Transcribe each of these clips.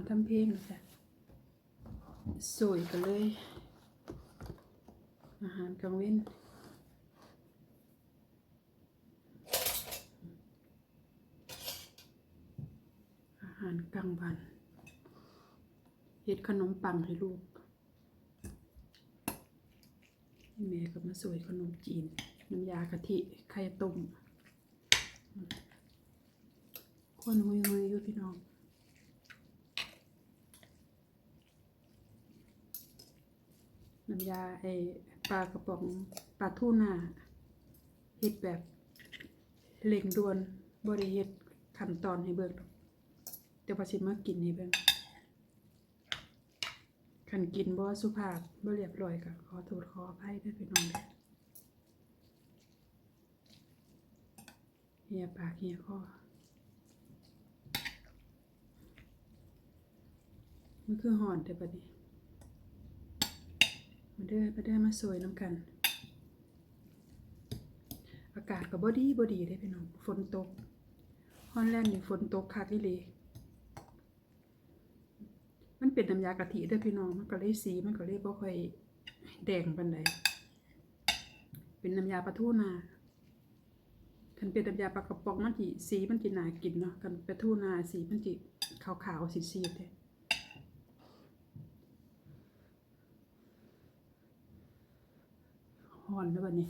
ำทำเพลงแล้วจ้ะสวยกันเลย อาหารกลางเว้นอาหารกลางวันเฮ็ดขนมปังให้ลูกแม่ก็มาสวยขนมจีน น้ำยากะทิ ไข่ต้มคนหุยหุยๆอยู่พี่น้อง น้ำยาไอปลากระป๋องปลาทูน่าเฮ็ดแบบเร่งด่วนบริเฮ็ดขั้นตอนให้เบิกแต่ว่าสิมากินให้เบิ่งคันกินบ่สุภาพบ่เรียบร้อยก็ขอโทษขออภัยด้วยพี่น้องเด้อเฮียปากเฮียคอมันคือห่อนแต่บัดนี้ เด้อมาเด้อมาสวยน้ำกัน อากาศก็บ่ดีบ่ดีเด้พี่น้องฝนตกฮอนแลนด์นี่ฝนตกคักอีหลีมันเป็นน้ำยากะทิเด้อพี่น้องมันก็เลยสีมันก็เลยบ่ค่อยแดงปานใดเป็นน้ำยาปลาทูนาคันเป็นน้ำยาปลากระป๋องมันสิสีมันสิน่ากินเนาะคันปลาทูนาสีมันสิขาวๆสีๆเด้่อนแล้วบัดนี้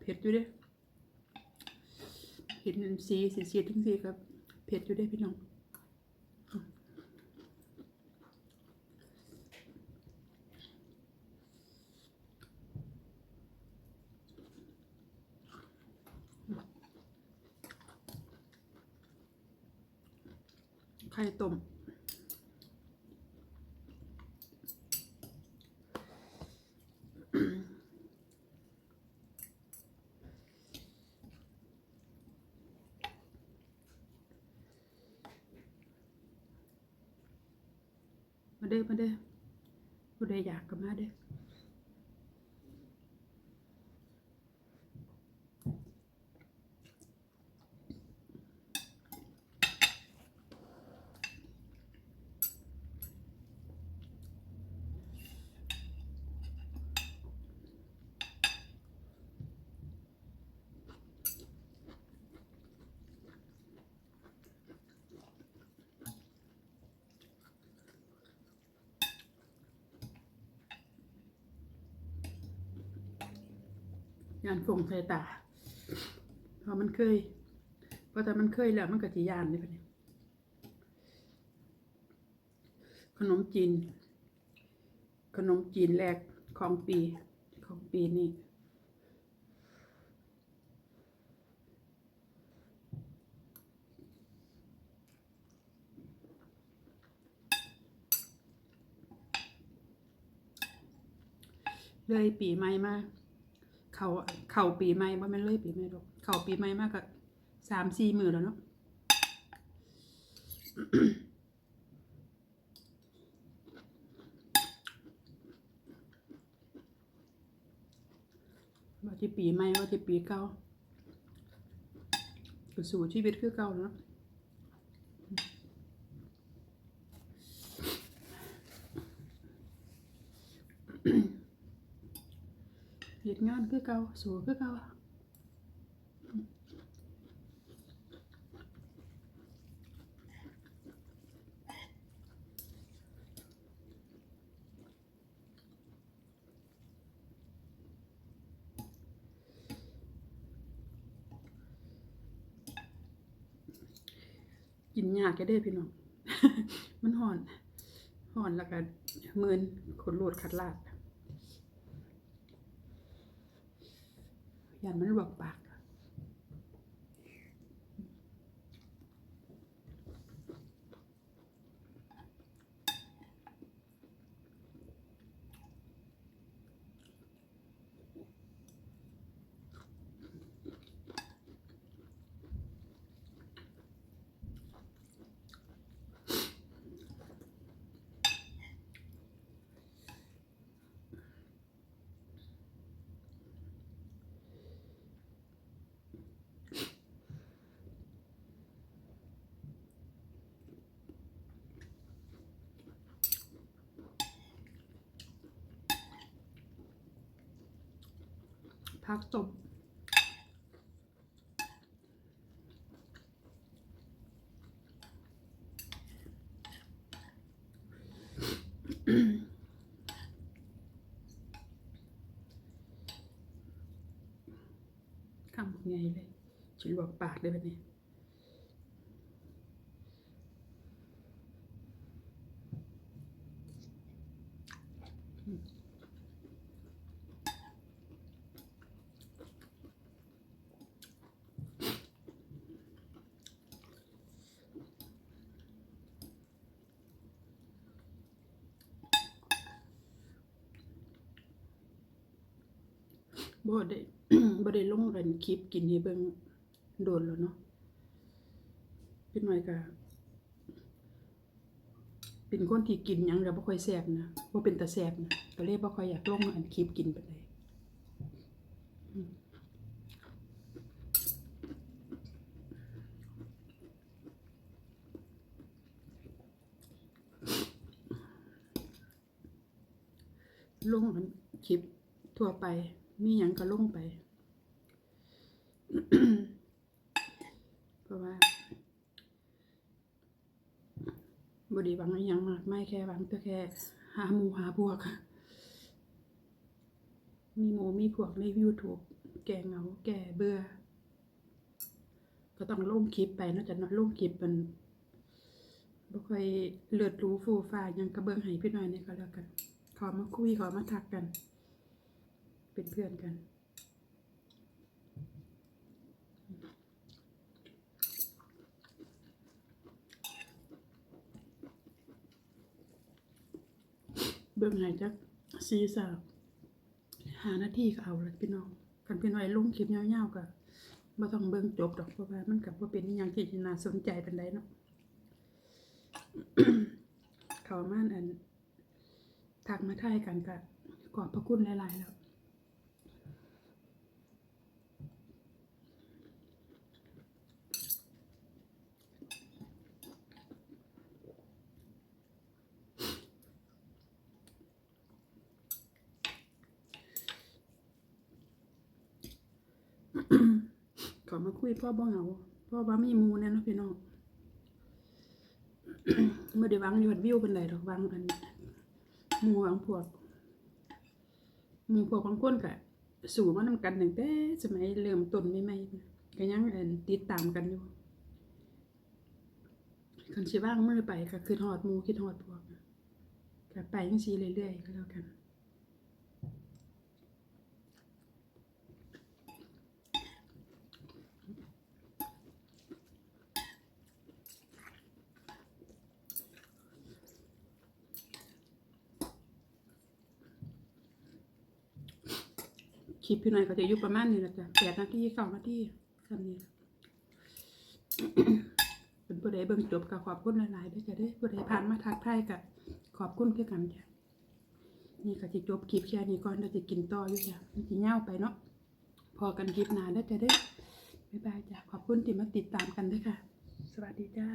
เผ็ดอยู่ด้เห็นสีสีสีทั้งสีครับ เผ็ดอยู่ด้พี่น้อง ไข่ต้มมาเด้อมาเด้อผู้ใดอยากก็มาเด้อ ยานฟงใส่ตาเพราะมันเคย เพราะแต่มันเคยแล้วมันก็จะยานเลยปะเนี่ยขนมจีน ขนมจีนแรกของปีของปีนี้เลยปีใหม่มา เขาเข่าปีใหม่ว่ามันเลยปีใหม่หรอกเข่าปีใหม่มากกับสามสี่มือแล้วเนาะว่าที่ปีใหม่ว่าที่ปีเก่าก็สู่ชีวิตคือเก่าเนาะเหตุงา นคือเก่าสู่คือเก่ากินยากแค่ได้พี่น้อง มันห่อน ห่อนแล้วก็มืนขนโลดขัดลาด ยันมั พักจบ คำไงเลยฉันบอกปากได้แบบนี้ บ่ได้บ่ได้ลงกันคลิปกินให้เบิ่งโดนแล้วเนาะเป็นหน่อยก็เป็นคนที่กินยังแล้วบ่ค่อยแซ่บนะบ่เป็นตาแซ่บนะก็เลยบ่ค่อยอยากลงอันคลิปกินปานใดอืมลงอันคลิปทั่วไป มีหยังก็ลงไป เพราะว่าบดีหวังอหยังมากไม่แค่หวังแต่แค่หาหมูหาพวก มีหมูมีพวกในยูทูบแก่เหงาแก่เบื่อ ก็ต้องลงคลิปไปนอกจากนั้นลงคลิปมันบ่ค่อยเลือดรู้ฟูฟ้ายังกระเบื้องให้พี่หน่อยนี่ก็แล้วกัน ขอมาคุยขอมาทักกัน เป็นเพื่อนกันเบิ่งให้จักสีสาวหาหน้าที่ก็เอาละพี่น้องคันพี่น้อยลงคลิปยาวๆก็บ่ต้องเบิ่งจบดอกเพราะว่ามันก็บ่เป็นอิหยังที่น่าสนใจปานใดเนาะเขามานอันทักมาทายกันก็ขอบพระคุณหลายๆแล้ว ขอมาคุยพ่อบ่เหาพ่อบ่มีมูแน่นะพี่น้องไม่ได้หวังยอดวิวเป็นไรหรอกวังอันมูวังพวกมูพวกบางคนก็สู่มานำกันตั้งแต่สมัยเริ่มต้นใหม่ๆนะก็ยังอันติดตามกันอยู่คันสิว่างมือไปก็คือฮอดมูคิดฮอดพวกก็ไปจังซี่เรื่อยๆก็แล้วกัน คลิปพี่หน่อยก็จะอยู่ประมาณนี้แหละจ้ะแปดนาทีเก้านาทีคำนี้เป็นผู้ใดเบิ่งจบก็ขอบคุณหลายๆด้วยจ้ะเด้อผู้ใดผ่านมาทักทายก็ขอบคุณคือกันจ้ะนี่ก็จะจบคลิปแค่นี้ก่อนเราจะกินต่ออยู่จ้ะมันจะเง่าไปเนาะพอกันคลิปหน้าเด้จะเด้บ๊ายบายจ้ะขอบคุณที่มาติดตามกันด้วยค่ะ สวัสดีจ้า